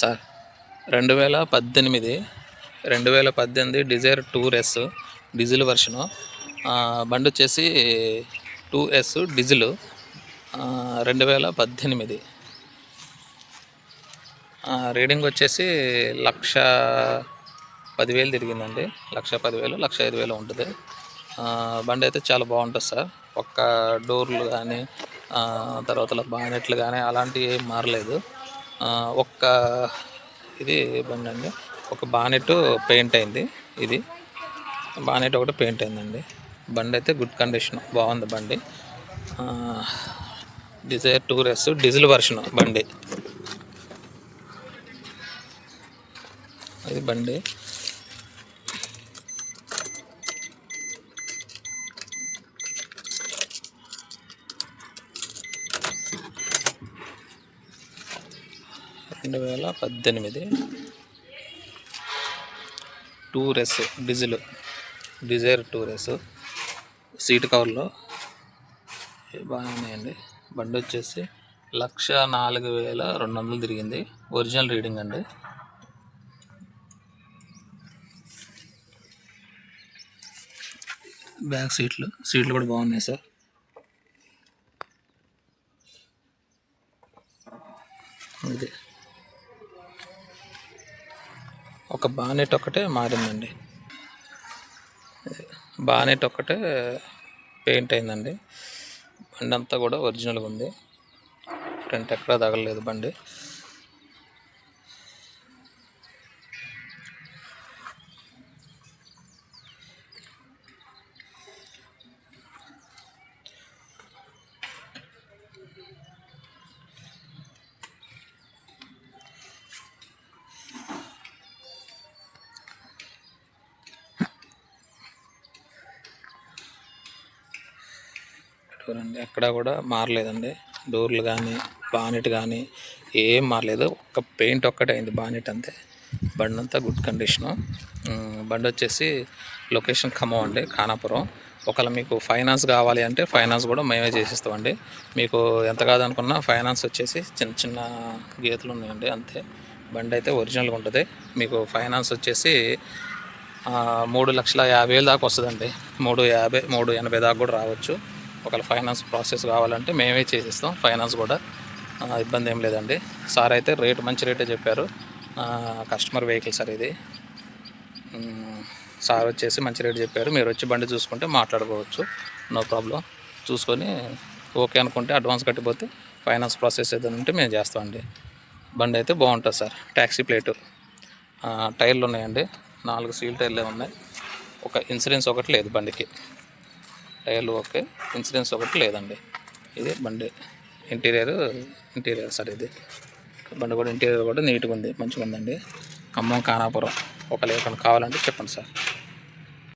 Sir. రెండు వేల పద్దెనిమిది రెండు వేల పద్దెనిమిది Dzire tour S diesel version బండి వచ్చేసి టూ ఎస్ డీజిల్ రెండు వేల పద్దెనిమిది. రీడింగ్ వచ్చేసి లక్ష పదివేలు తిరిగిందండి. లక్ష పదివేలు లక్ష ఐదు వేలు ఉంటుంది. బండి అయితే చాలా బాగుంటుంది సార్. ఒక్క డోర్లు కానీ తర్వాత బానెట్లు కానీ అలాంటివి ఏం మారలేదు. ఒక్క ఇది బండి అండి. ఒక బానెట్ పెయింట్ అయింది ఇది. బానెట్ ఒకటి పెయింట్ అయిందండి. బండి అయితే గుడ్ కండిషన్ బాగుంది బండి. డిజైర్ టూర్ డీజిల్ వర్షన్ బండి. ఇది బండి. రెండు వేల పద్దెనిమిది tour S diesel Dzire tour S seat కవర్లో బాగానే ఉన్నాయండి. బండి వచ్చేసి లక్ష నాలుగు వేల రెండు వందలు తిరిగింది. ఒరిజినల్ రీడింగ్ అండి. బ్యాక్ సీట్లు సీట్లు కూడా బాగున్నాయి సార్. ఇదే. ఒక బానెట్ ఒక్కటే మారిందండి. బానెట్ ఒక్కటే పెయింట్ అయిందండి. బండి అంతా కూడా ఒరిజినల్గా ఉంది. ఫ్రంట్ ఎక్కడా తగలలేదు బండి. చూడండి ఎక్కడా కూడా మారలేదండి. డోర్లు కానీ బానెట్ కానీ ఏం మారలేదు. ఒక్క పెయింట్ ఒక్కటే అయింది బానెట్ అంతే. బండి అంతా గుడ్ కండిషను. బండి వచ్చేసి లొకేషన్ ఖమ్మం అండి ఖానాపురం. ఒకవేళ మీకు ఫైనాన్స్ కావాలి అంటే ఫైనాన్స్ కూడా మేమే చేసిస్తామండి. మీకు ఎంత కాదనుకున్నా ఫైనాన్స్ వచ్చేసి చిన్న చిన్న గీతలు ఉన్నాయండి అంతే. బండి అయితే ఒరిజినల్గా ఉంటుంది. మీకు ఫైనాన్స్ వచ్చేసి మూడు లక్షల యాభై వేలు దాకా వస్తుందండి. మూడు యాభై మూడు ఎనభై దాకా కూడా రావచ్చు. ఒకవేళ ఫైనాన్స్ ప్రాసెస్ కావాలంటే మేమే చేసిస్తాం. ఫైనాన్స్ కూడా ఇబ్బంది ఏం లేదండి. సార్ అయితే రేటు మంచి రేటే చెప్పారు. కస్టమర్ వెహికల్ సార్ ఇది. సార్ వచ్చేసి మంచి రేటు చెప్పారు. మీరు వచ్చి బండి చూసుకుంటే మాట్లాడుకోవచ్చు. No problem. చూసుకొని ఓకే అనుకుంటే అడ్వాన్స్ కట్టిపోతే ఫైనాన్స్ ప్రాసెస్ ఏదైనా ఉంటే మేము చేస్తామండి బండి అయితే బాగుంటుంది సార్. Taxi plate. టైర్లు ఉన్నాయండి. నాలుగు సీల్ టైర్లే ఉన్నాయి. ఒక ఇన్సూరెన్స్ ఒకటి లేదు బండికి. టైర్లు ఓకే ఇన్సూరెన్స్ ఒకటి లేదండి. ఇది బండి ఇంటీరియర్ ఇంటీరియర్ సార్ ఇది. బండి కూడా ఇంటీరియర్ కూడా నీట్గా ఉంది మంచిగా ఉందండి ఖమ్మం ఖానాపురం ఒక కావాలంటే చెప్పండి సార్.